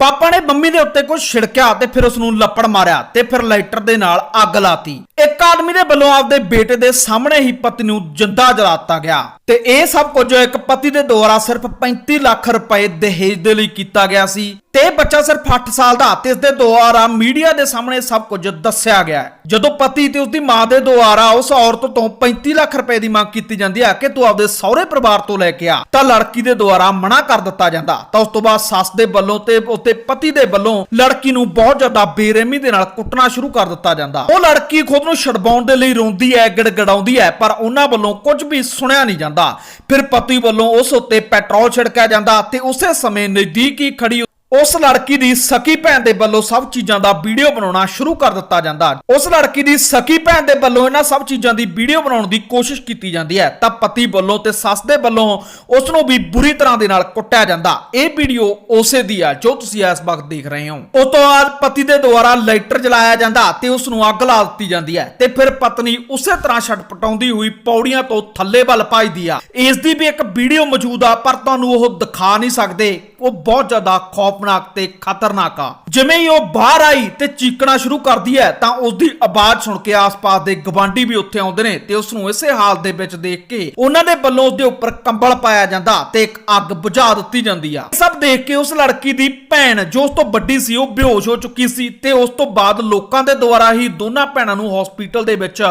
ਪਾਪਾ ਨੇ ਮੰਮੀ ਦੇ ਉੱਤੇ ਕੁਝ ਛਿੜਕਿਆ ਤੇ ਫਿਰ ਉਸ ਨੂੰ ਲੱਪੜ ਮਾਰਿਆ ਤੇ ਫਿਰ ਲਾਈਟਰ ਦੇ ਨਾਲ ਅੱਗ ਲਾਤੀ। ਇੱਕ ਆਦਮੀ ਦੇ ਵੱਲੋਂ ਆਪਦੇ ਬੇਟੇ ਦੇ ਸਾਹਮਣੇ ਹੀ ਪਤੀ ਨੂੰ ਜਿੰਦਾ ਜਲਾਤਾ ਗਿਆ ਤੇ ਇਹ ਸਭ ਕੁਝ ਇੱਕ ਪਤੀ ਦੇ ਦੁਆਰਾ ਸਿਰਫ 35 ਲੱਖ ਰੁਪਏ ਦਹੇਜ ਦੇ ਲਈ ਕੀਤਾ ਗਿਆ ਸੀ ਤੇ ਬੱਚਾ ਸਿਰਫ 8 ਸਾਲ ਦਾ ਤੇ ਇਸ ਦੇ ਦੁਆਰਾ ਮੀਡੀਆ ਦੇ ਸਾਹਮਣੇ ਸਭ ਕੁਝ ਦੱਸਿਆ ਗਿਆ ਜਦੋਂ ਪਤੀ ਤੇ ਉਸਦੀ ਮਾਂ ਦੇ ਦੁਆਰਾ ਉਸ ਔਰਤ ਤੋਂ 35 ਲੱਖ ਰੁਪਏ ਦੀ ਮੰਗ ਕੀਤੀ ਜਾਂਦੀ ਹੈ ਕਿ ਤੂੰ ਆਪਦੇ ਸਹੁਰੇ ਪਰਿਵਾਰ ਤੋਂ ਲੈ ਕੇ ਆ ਤਾਂ ਲੜਕੀ ਦੇ ਦੁਆਰਾ ਮਨਾ ਕਰ ਦਿੱਤਾ ਜਾਂਦਾ ਤਾਂ ਉਸ ਤੋਂ ਬਾਅਦ ਸੱਸ ਦੇ ਵੱਲੋਂ ਤੇ ਉਤੇ ਪਤੀ ਦੇ ਵੱਲੋਂ ਲੜਕੀ ਨੂੰ ਬਹੁਤ ਜ਼ਿਆਦਾ ਬੇਰਹਿਮੀ ਦੇ ਨਾਲ ਕੁੱਟਣਾ ਸ਼ੁਰੂ ਕਰ ਦਿੱਤਾ ਜਾਂਦਾ। ਉਹ ਲੜਕੀ ਖੁਦ ਨੂੰ ਛਡਵਾਉਣ ਦੇ ਲਈ ਰੋਂਦੀ ਹੈ, ਗੜਗੜਾਉਂਦੀ ਹੈ, ਪਰ ਉਹਨਾਂ ਵੱਲੋਂ ਕੁਝ ਵੀ ਸੁਣਿਆ ਨਹੀਂ ਜਾਂਦਾ। ਫਿਰ ਪਤੀ ਵੱਲੋਂ ਉਸ ਉੱਤੇ ਪੈਟਰੋਲ ਛਿੜਕਿਆ ਜਾਂਦਾ ਤੇ ਉਸੇ ਸਮੇਂ ਨਜ਼ਦੀਕ ਹੀ ਖੜੀ ਉਸ ਲੜਕੀ ਦੀ ਸਕੀ ਭੈਣ ਦੇ ਵੱਲੋਂ ਸਭ ਚੀਜ਼ਾਂ ਦਾ ਵੀਡੀਓ ਬਣਾਉਣਾ ਸ਼ੁਰੂ ਕਰ ਦਿੱਤਾ ਜਾਂਦਾ। ਉਸ ਲੜਕੀ ਦੀ ਸਕੀ ਭੈਣ ਦੇ ਵੱਲੋਂ ਇਹਨਾਂ ਸਭ ਚੀਜ਼ਾਂ ਦੀ ਵੀਡੀਓ ਬਣਾਉਣ ਦੀ ਕੋਸ਼ਿਸ਼ ਕੀਤੀ ਜਾਂਦੀ ਹੈ। ਤਾਂ ਪਤੀ ਵੱਲੋਂ ਤੇ ਸੱਸ ਦੇ ਵੱਲੋਂ ਉਸ ਨੂੰ ਵੀ ਬੁਰੀ ਤਰ੍ਹਾਂ ਦੇ ਨਾਲ ਕੁੱਟਿਆ ਜਾਂਦਾ। ਇਹ ਵੀਡੀਓ ਉਸੇ ਦੀ ਆ ਜੋ ਤੁਸੀਂ ਇਸ ਵਕਤ ਦੇਖ ਰਹੇ ਹੋ। ਉਸ ਤੋਂ ਬਾਅਦ ਪਤੀ ਦੇ ਦੁਆਰਾ ਲਾਈਟਰ ਜਲਾਇਆ ਜਾਂਦਾ ਤੇ ਉਸ ਨੂੰ ਅੱਗ ਲਾ ਦਿੱਤੀ ਜਾਂਦੀ ਹੈ ਤੇ ਫਿਰ ਪਤਨੀ ਉਸੇ ਤਰ੍ਹਾਂ ਛਟਪਟਾਉਂਦੀ ਹੋਈ ਪੌੜੀਆਂ ਤੋਂ ਥੱਲੇ ਵੱਲ ਭੱਜਦੀ ਆ। ਇਸ ਦੀ ਵੀ ਇੱਕ ਵੀਡੀਓ ਮੌਜੂਦ ਆ ਪਰ ਤੁਹਾਨੂੰ ਉਹ ਦਿਖਾ ਨਹੀਂ ਸਕਦੇ। ਉਹ ਬਹੁਤ ਜ਼ਿਆਦਾ ਖੌਫਨਾਕ ਤੇ ਖਤਰਨਾਕ ਆ। ਜਿਵੇਂ ਹੀ ਉਹ ਬਾਹਰ ਆਈ ਤੇ ਚੀਕਣਾ ਸ਼ੁਰੂ ਕਰਦੀ ਹੈ, ਤਾਂ ਉਸ ਦੀ ਆਵਾਜ਼ ਸੁਣ ਕੇ ਆਸ-ਪਾਸ ਦੇ ਗਵਾਂਢੀ ਵੀ ਉੱਥੇ ਆਉਂਦੇ ਨੇ ਤੇ ਉਸ ਨੂੰ ਇਸੇ ਹਾਲਤ ਦੇ ਵਿੱਚ ਦੇਖ ਕੇ ਉਹਨਾਂ ਦੇ ਵੱਲੋਂ ਉਸ ਦੇ ਉੱਪਰ ਕੰਬਲ ਪਾਇਆ ਜਾਂਦਾ ਤੇ ਇੱਕ ਅੱਗ ਬੁਝਾ ਦਿੱਤੀ ਜਾਂਦੀ ਆ। ਸਭ ਦੇਖ ਕੇ ਉਸ ਲੜਕੀ ਦੀ ਭੈਣ, ਜੋ ਉਸ ਤੋਂ ਵੱਡੀ ਸੀ, ਉਹ ਬੇਹੋਸ਼ ਹੋ ਚੁੱਕੀ ਸੀ ਤੇ ਉਸ ਤੋਂ ਬਾਅਦ ਲੋਕਾਂ ਦੇ ਦੁਆਰਾ ਹੀ ਦੋਨਾਂ ਭੈਣਾਂ ਨੂੰ ਹਸਪੀਟਲ ਦੇ ਵਿੱਚ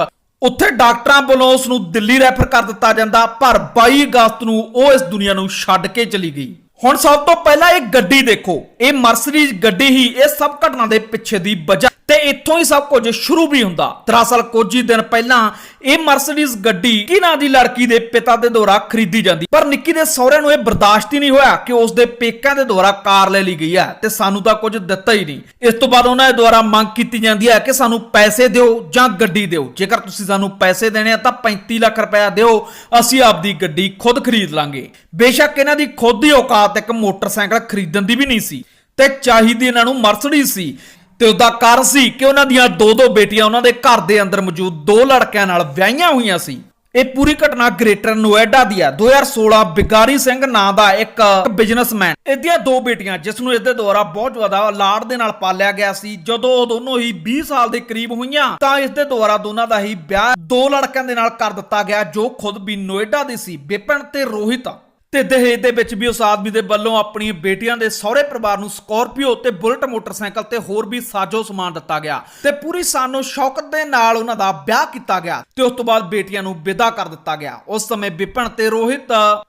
ਉੱਥੇ ਡਾਕਟਰਾਂ ਵੱਲੋਂ ਉਸ ਨੂੰ ਦਿੱਲੀ ਰੈਫਰ ਕਰ ਦਿੱਤਾ ਜਾਂਦਾ, ਪਰ 22 ਅਗਸਤ ਨੂੰ ਉਹ ਇਸ ਦੁਨੀਆ ਨੂੰ ਛੱਡ ਕੇ ਚਲੀ ਗਈ। ਹੁਣ ਸਭ ਤੋਂ ਪਹਿਲਾਂ ਇਹ ਗੱਡੀ ਦੇਖੋ। ਇਹ ਮਰਸੀਡੀਜ਼ ਗੱਡੀ ਹੀ, ਇਹ ਸਭ ਘਟਨਾ ਦੇ ਪਿੱਛੇ ਦੀ ਵਜ੍ਹਾ ਇੱਥੋਂ ਹੀ ਸਭ ਕੁਝ ਸ਼ੁਰੂ ਵੀ ਹੁੰਦਾ। ਦਰਅਸਲ ਕੁਝ ਹੀ ਦਿਨ ਪਹਿਲਾਂ ਇਹ ਮਰਸੀਡੀਜ਼ ਗੱਡੀ ਕੀ ਦੀ ਲੜਕੀ ਦੇ ਪਿਤਾ ਦੇ ਦੁਆਰਾ ਖਰੀਦੀ ਜਾਂਦੀ। ਪਰ ਨਿੱਕੀ ਦੇ ਸਹੁਰਿਆਂ ਨੂੰ ਇਹ ਬਰਦਾਸ਼ਤ ਹੀ ਨਹੀਂ ਹੋਇਆ ਕਿ ਉਸ ਦੇ ਪੇਕਿਆਂ ਦੇ ਦੁਆਰਾ ਕਾਰ ਲੈ ਲਈ ਗਈ ਹੈ ਤੇ ਸਾਨੂੰ ਤਾਂ ਕੁਝ ਦਿੱਤਾ ਹੀ ਨਹੀਂ। ਇਸ ਤੋਂ ਬਾਅਦ ਉਹਨਾਂ ਦੇ ਦੁਆਰਾ ਮੰਗ ਕੀਤੀ ਜਾਂਦੀ ਹੈ ਕਿ ਸਾਨੂੰ ਪੈਸੇ ਦਿਓ ਜਾਂ ਗੱਡੀ ਦਿਓ। ਜੇਕਰ ਤੁਸੀਂ ਸਾਨੂੰ ਪੈਸੇ ਦੇਣੇ ਆ ਤਾਂ 35 ਲੱਖ ਰੁਪਇਆ ਦਿਓ, ਅਸੀਂ ਆਪਦੀ ਗੱਡੀ ਖੁਦ ਖਰੀਦ ਲਾਂਗੇ। ਬੇਸ਼ੱਕ ਇਹਨਾਂ ਦੀ ਖੁਦ ਦੀ ਔਕਾਤ ਇੱਕ ਮੋਟਰਸਾਈਕਲ ਖਰੀਦਣ ਦੀ ਵੀ ਨਹੀਂ ਸੀ। ਤੇ ਚਾਹੀਦੀ ਇਹਨਾਂ ਨੂੰ ਮਰਸੀਡੀਜ਼ ਸੀ। ਤੇ ਉਹਦਾ ਕਾਰਨ ਸੀ ਕਿ ਉਹਨਾਂ ਦੀਆਂ ਦੋ ਦੋ ਬੇਟੀਆਂ ਉਹਨਾਂ ਦੇ ਘਰ ਦੇ ਅੰਦਰ ਮੌਜੂਦ ਦੋ ਲੜਕਿਆਂ ਨਾਲ ਵਿਆਹੀਆਂ ਹੋਈਆਂ ਸੀ। ਇਹ ਪੂਰੀ ਘਟਨਾ ਗ੍ਰੇਟਰ ਨੋਇਡਾ ਦੀ ਹੈ 2016 ਬਿਗਾਰੀ ਸਿੰਘ ਨਾਂ ਦਾ ਇੱਕ ਬਿਜ਼ਨਸਮੈਨ। ਇਹਦੀਆਂ ਦੋ ਬੇਟੀਆਂ, ਜਿਸ ਨੂੰ ਇਸ ਦੇ ਦੁਆਰਾ ਬਹੁਤ ਜ਼ਿਆਦਾ ਲਾੜ ਦੇ ਨਾਲ ਪਾਲਿਆ ਗਿਆ ਸੀ। ਜਦੋਂ ਉਹ ਦੋਨੋਂ ਹੀ 20 ਸਾਲ ਦੇ ਕਰੀਬ ਹੋਈਆਂ, ਤਾਂ ਇਸ ਦੇ ਦੁਆਰਾ ਦੋਨਾਂ ਦਾ ਹੀ ਵਿਆਹ ਦੋ ਲੜਕਿਆਂ ਦੇ ਨਾਲ ਕਰ ਦਿੱਤਾ ਗਿਆ, ਜੋ ਖੁਦ ਵੀ ਨੋਇਡਾ ਦੇ ਸੀ ਵਿਪਨ ਤੇ ਰੋਹਿਤ। ਤੇ ਦਹੇਜ ਦੇ ਵਿੱਚ ਵੀ ਉਸ ਆਦਮੀ ਦੇ ਵੱਲੋਂ ਆਪਣੀਆਂ ਬੇਟੀਆਂ ਦੇ ਸਹੁਰੇ ਪਰਿਵਾਰ ਨੂੰ ਸਕੋਰਪੀਓ ਤੇ ਬੁਲਟ ਮੋਟਰਸਾਈਕਲ ਤੇ ਹੋਰ ਵੀ ਸਾਜੋ ਸਮਾਨ ਦਿੱਤਾ ਗਿਆ ਤੇ ਪੂਰੀ ਸਾਨੂੰ ਸ਼ੌਕਤ ਦੇ ਨਾਲ ਉਹਨਾਂ ਦਾ ਵਿਆਹ ਕੀਤਾ ਗਿਆ ਤੇ ਉਸ ਤੋਂ ਬਾਅਦ ਬੇਟੀਆਂ ਨੂੰ ਵਿਦਾ ਕਰ ਦਿੱਤਾ ਗਿਆ। ਉਸ ਸਮੇਂ ਵਿਪਨ ਤੇ ਰੋਹਿਤ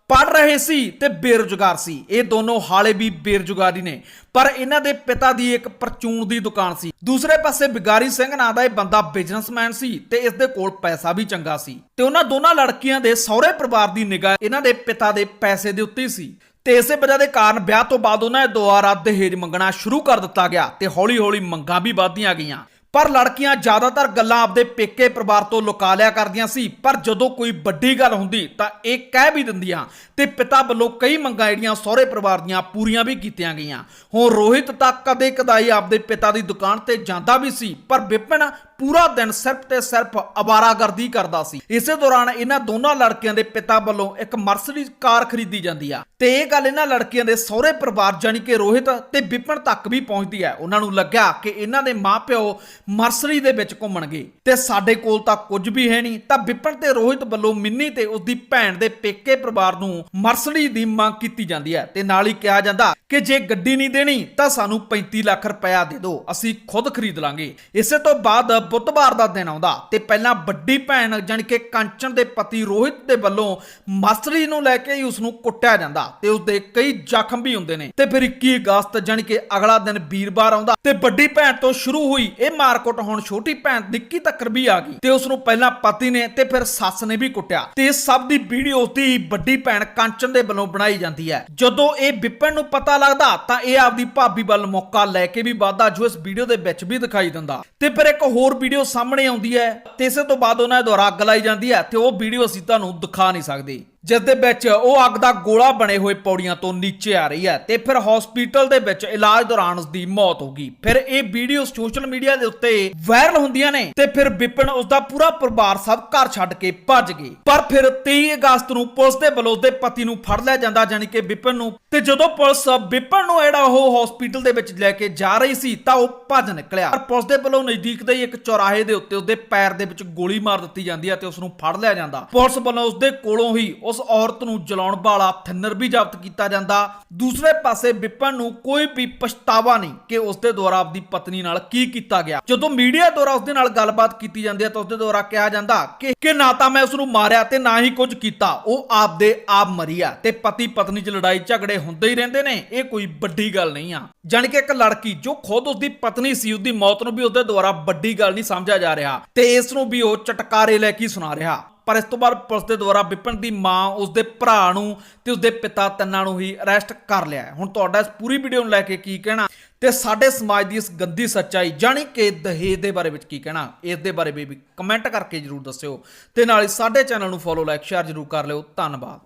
ਪੜ ਰਹੇ ਸੀ ਤੇ ਬੇਰੁਜ਼ਗਾਰ ਸੀ। ਇਹ ਦੋਨੋਂ ਹਾਲੇ ਵੀ ਬੇਰੁਜ਼ਗਾਰੀ ਨੇ। ਪਰ ਇਹਨਾਂ ਦੇ ਪਿਤਾ ਦੀ ਇੱਕ ਪਰਚੂਨ ਦੀ ਦੁਕਾਨ ਸੀ। ਦੂਸਰੇ ਪਾਸੇ ਬਿਗਾਰੀ ਸਿੰਘ ਨਾਂ ਦਾ ਇਹ ਬੰਦਾ ਬਿਜ਼ਨਸਮੈਨ ਸੀ ਤੇ ਇਸ ਦੇ ਕੋਲ ਪੈਸਾ ਵੀ ਚੰਗਾ ਸੀ। ਤੇ ਉਹਨਾਂ ਦੋਨਾਂ ਲੜਕੀਆਂ ਦੇ ਸਹੁਰੇ ਪਰਿਵਾਰ ਦੀ ਨਿਗਾਹ ਇਹਨਾਂ ਦੇ ਪਿਤਾ ਦੇ ਪੈਸੇ ਦੇ ਉੱਤੇ ਸੀ। ਤੇ ਇਸੇ ਵਜ੍ਹਾ ਦੇ ਕਾਰਨ ਵਿਆਹ ਤੋਂ ਬਾਅਦ ਉਹਨਾਂ ਦੇ ਦੁਆਰਾ ਦਹੇਜ ਮੰਗਣਾ ਸ਼ੁਰੂ ਕਰ ਦਿੱਤਾ ਗਿਆ ਤੇ ਹੌਲੀ-ਹੌਲੀ ਮੰਗਾਂ ਵੀ ਵਧਦੀਆਂ ਗਈਆਂ। ਪਰ ਲੜਕੀਆਂ ਜ਼ਿਆਦਾਤਰ ਗੱਲਾਂ ਆਪਦੇ ਪੇਕੇ ਪਰਿਵਾਰ ਤੋਂ ਲੁਕਾ ਲਿਆ ਕਰਦੀਆਂ ਸੀ। ਪਰ ਜਦੋਂ ਕੋਈ ਵੱਡੀ ਗੱਲ ਹੁੰਦੀ, ਤਾਂ ਇਹ ਕਹਿ ਵੀ ਦਿੰਦੀਆਂ ਤੇ ਪਿਤਾ ਵੱਲੋਂ ਕਈ ਮੰਗਾਂ ਜਿਹੜੀਆਂ ਸਹੁਰੇ ਪਰਿਵਾਰ ਦੀਆਂ ਪੂਰੀਆਂ ਵੀ ਕੀਤੀਆਂ ਗਈਆਂ। ਹੁਣ ਰੋਹਿਤ ਤਾਂ ਕਦੇ ਕਦਾਈ ਆਪਦੇ ਪਿਤਾ ਦੀ ਦੁਕਾਨ ਤੇ ਜਾਂਦਾ ਵੀ ਸੀ, ਪਰ ਵਿਪਨ ਪੂਰਾ ਦਿਨ ਸਿਰਫ ਤੇ ਸਿਰਫ ਅਵਾਰਾਗਰਦੀ ਕਰਦਾ ਸੀ। ਇਸੇ ਦੌਰਾਨ ਇਹਨਾਂ ਦੋਨਾਂ ਲੜਕੀਆਂ ਦੇ ਪਿਤਾ ਵੱਲੋਂ ਇੱਕ ਮਰਸੀਡੀਜ਼ ਕਾਰ ਖਰੀਦੀ ਜਾਂਦੀ ਆ। ਤੇ ਇਹ ਗੱਲ ਇਹਨਾਂ ਲੜਕੀਆਂ ਦੇ ਸਹੁਰੇ ਪਰਿਵਾਰ ਜਾਨੀ ਕਿ ਰੋਹਿਤ ਤੇ ਵਿਪਨ ਤੱਕ ਵੀ ਪਹੁੰਚਦੀ ਹੈ ਉਹਨਾਂ ਨੂੰ ਲੱਗਿਆ ਕਿ ਇਹਨਾਂ ਦੇ ਮਾਪਿਓ ਮਰਸਰੀ ਦੇ ਵਿੱਚ ਘੁੰਮਣਗੇ। ਤੇ ਸਾਡੇ ਕੋਲ ਤਾਂ ਕੁਝ ਵੀ ਹੈ ਨਹੀਂ। ਤਾਂ ਵਿਪਨ ਤੇ ਰੋਹਿਤ ਵੱਲੋਂ ਮਿੰਨੀ ਤੇ ਉਸਦੀ ਭੈਣ ਦੇ ਪੇਕੇ ਪਰਿਵਾਰ ਨੂੰ ਮਰਸਰੀ ਦੀ ਮੰਗ ਕੀਤੀ ਜਾਂਦੀ ਹੈ ਤੇ ਨਾਲ ਹੀ ਕਿਹਾ ਜਾਂਦਾ ਕਿ ਜੇ ਗੱਡੀ ਨਹੀਂ ਦੇਣੀ ਤਾਂ ਸਾਨੂੰ 35 ਲੱਖ ਰੁਪਇਆ ਦੇ ਦਿਓ। ਅਸੀਂ ਖੁਦ ਖਰੀਦ ਲਾਂਗੇ। ਇਸੇ ਤੋਂ ਬਾਅਦ ਬੁੱਧਵਾਰ ਦਾ ਦਿਨ ਆਉਂਦਾ ਤੇ ਪਹਿਲਾਂ ਵੱਡੀ ਭੈਣ ਜਾਣੀ ਕਿ ਕੰਚਨ ਦੇ ਪਤੀ ਰੋਹਿਤ ਦੇ ਵੱਲੋਂ ਮਰਸਰੀ ਨੂੰ ਲੈ ਕੇ ਹੀ ਉਸ ਨੂੰ ਕੁੱਟਿਆ ਜਾਂਦਾ ਤੇ ਉਸ ਦੇ ਕਈ ਜ਼ਖਮ ਵੀ ਹੁੰਦੇ ਨੇ। ਤੇ ਫਿਰ 21 ਅਗਸਤ ਜਾਣੀ ਕਿ ਅਗਲਾ ਦਿਨ ਵੀਰਵਾਰ ਆਉਂਦਾ ਤੇ ਵੱਡੀ ਭੈਣ ਤੋਂ ਸ਼ੁਰੂ ਹੋਈ ਇਹ ਮਾਰਕੁੱਟ ਹੁਣ ਛੋਟੀ ਭੈਣ ਨਿੱਕੀ ਤੱਕ ਵੀ ਆ ਗਈ ਤੇ ਉਸ ਨੂੰ ਪਹਿਲਾਂ ਪਤੀ ਨੇ ਤੇ ਫਿਰ ਸੱਸ ਨੇ ਵੀ ਕੁੱਟਿਆ ਤੇ ਇਸ ਸਭ ਦੀ ਵੀਡੀਓ ਦੀ ਵੱਡੀ ਭੈਣ ਕੰਚਨ ਦੇ ਵੱਲੋਂ ਬਣਾਈ ਜਾਂਦੀ ਹੈ। ਜਦੋਂ ਇਹ ਵਿਪਨ ਨੂੰ ਪਤਾ ਲੱਗਦਾ ਤਾਂ ਇਹ ਆਪਦੀ ਭਾਬੀ ਵੱਲ ਮੌਕਾ ਲੈ ਕੇ ਵੀ ਵਾਦਾ ਜੋ ਇਸ ਵੀਡੀਓ ਦੇ ਵਿੱਚ ਵੀ ਦਿਖਾਈ ਦਿੰਦਾ। ਤੇ ਫਿਰ ਇੱਕ ਹੋਰ ਵੀਡੀਓ ਸਾਹਮਣੇ ਆਉਂਦੀ ਹੈ ਤੇ ਇਸੇ ਤੋਂ ਬਾਅਦ ਉਹਨਾਂ ਦੇ ਦੁਆਰਾ ਅੱਗ ਲਾਈ ਜਾਂਦੀ ਹੈ ਤੇ ਉਹ ਵੀਡੀਓ ਅਸੀਂ ਤੁਹਾਨੂੰ ਦਿਖਾ ਨਹੀਂ ਸਕਦੇ। ਜਿਸ ਦੇ ਵਿੱਚ ਉਹ ਅੱਗ ਦਾ ਗੋਲਾ ਬਣੇ ਹੋਏ ਪੌੜੀਆਂ ਤੋਂ ਨੀਚੇ ਆ ਰਹੀ ਹੈ ਤੇ ਫਿਰ ਹਸਪੀਟਲ ਦੇ ਵਿੱਚ ਇਲਾਜ ਦੌਰਾਨ ਉਸ ਦੀ ਮੌਤ ਹੋ ਗਈ। ਫਿਰ ਇਹ ਵੀਡੀਓ ਸੋਸ਼ਲ ਮੀਡੀਆ ਦੇ ਉੱਤੇ ਵਾਇਰਲ ਹੁੰਦੀਆਂ ਨੇ ਤੇ ਫਿਰ ਵਿਪਨ ਉਸ ਦਾ ਪੂਰਾ ਪਰਿਵਾਰ ਸਭ ਘਰ ਛੱਡ ਕੇ ਭੱਜ ਗਏ। ਪਰ ਫਿਰ 23 ਅਗਸਤ ਨੂੰ ਪੁਲਿਸ ਦੇ ਵੱਲੋਂ ਉਸਦੇ ਪਤੀ ਨੂੰ ਫੜ ਲਿਆ ਜਾਂਦਾ ਜਾਨੀ ਕਿ ਵਿਪਨ ਨੂੰ ਤੇ ਜਦੋਂ ਪੁਲਿਸ ਵਿਪਨ ਨੂੰ ਜਿਹੜਾ ਉਹ ਹਸਪੀਟਲ ਦੇ ਵਿੱਚ ਲੈ ਕੇ ਜਾ ਰਹੀ ਸੀ ਤਾਂ ਉਹ ਭੱਜ ਨਿਕਲਿਆ। ਪਰ ਪੁਲਿਸ ਦੇ ਵੱਲੋਂ ਨਜ਼ਦੀਕ ਦੇ ਇੱਕ ਚੌਰਾਹੇ ਦੇ ਉੱਤੇ ਉਸਦੇ ਪੈਰ ਦੇ ਵਿੱਚ ਗੋਲੀ ਮਾਰ ਦਿੱਤੀ ਜਾਂਦੀ ਹੈ ਤੇ ਉਸ ਨੂੰ ਫੜ ਲਿਆ ਜਾਂਦਾ। ਪੁਲਿਸ ਵੱਲੋਂ ਉਸਦੇ ਕੋਲੋਂ ਹੀ ਉਸ ਔਰਤ ਨੂੰ ਜਲਾਉਣ ਵਾਲਾ ਥਿੰਨਰ ਵੀ ਜ਼ਬਤ ਕੀਤਾ ਜਾਂਦਾ। ਦੂਸਰੇ ਪਾਸੇ ਵਿਪਨ ਨੂੰ ਕੋਈ ਵੀ ਪਛਤਾਵਾ ਨਹੀਂ ਕਿ ਉਸਦੇ ਦੁਆਰਾ ਆਪਦੀ ਪਤਨੀ ਨਾਲ ਕੀ ਕੀਤਾ ਗਿਆ। ਜਦੋਂ ਮੀਡੀਆ ਦੁਆਰਾ ਉਸਦੇ ਨਾਲ ਗੱਲਬਾਤ ਕੀਤੀ ਜਾਂਦੀ ਹੈ ਤਾਂ ਉਸਦੇ ਦੁਆਰਾ ਕਿਹਾ ਜਾਂਦਾ ਕਿ ਕਿ ਨਾ ਤਾਂ ਮੈਂ ਉਸ ਨੂੰ ਮਾਰਿਆ ਤੇ ਨਾ ਹੀ ਕੁਝ ਕੀਤਾ। ਉਹ ਆਪਦੇ ਆਪ ਮਰੀ ਆ ਤੇ ਪਤੀ ਪਤਨੀ 'ਚ ਲੜਾਈ ਝਗੜੇ ਹੁੰਦੇ ਹੀ ਰਹਿੰਦੇ ਨੇ। ਇਹ ਕੋਈ ਵੱਡੀ ਗੱਲ ਨਹੀਂ ਆ। ਜਾਣੀ ਕਿ ਇੱਕ ਲੜਕੀ ਜੋ ਖੁਦ ਉਸਦੀ ਪਤਨੀ ਸੀ, ਉਸਦੀ ਮੌਤ ਨੂੰ ਵੀ ਉਸਦੇ ਦੁਆਰਾ ਵੱਡੀ ਗੱਲ ਨਹੀਂ ਸਮਝਿਆ ਜਾ ਰਿਹਾ ਤੇ ਇਸ ਨੂੰ ਵੀ ਉਹ ਚਟਕਾਰੇ ਲੈ ਕੇ ਸੁਣਾ ਰਿਹਾ। ਪਰ ਇਸ ਤੋਂ ਬਾਅਦ ਪੁਲਿਸ ਦੇ ਦੁਆਰਾ ਵਿਪਨ ਦੀ ਮਾਂ ਉਸਦੇ ਭਰਾ ਨੂੰ ਤੇ ਉਸਦੇ ਪਿਤਾ ਤਿੰਨਾਂ ਨੂੰ ਹੀ ਅਰੈਸਟ ਕਰ ਲਿਆ ਹੁਣ ਤੁਹਾਡਾ ਇਸ ਪੂਰੀ ਵੀਡੀਓ ਨੂੰ ਲੈ ਕੇ ਕੀ ਕਹਿਣਾ ਤੇ ਸਾਡੇ ਸਮਾਜ ਦੀ ਇਸ ਗੰਦੀ ਸੱਚਾਈ ਜਾਣੀ ਕਿ ਦਹੇਜ ਦੇ ਬਾਰੇ ਵਿੱਚ ਕੀ ਕਹਿਣਾ, ਇਸ ਦੇ ਬਾਰੇ ਵੀ ਕਮੈਂਟ ਕਰਕੇ ਜਰੂਰ ਦੱਸਿਓ ਤੇ ਨਾਲ ਹੀ ਸਾਡੇ ਚੈਨਲ ਨੂੰ ਫੋਲੋ ਲਾਈਕ ਸ਼ੇਅਰ ਜਰੂਰ ਕਰ ਲਿਓ। ਧੰਨਵਾਦ।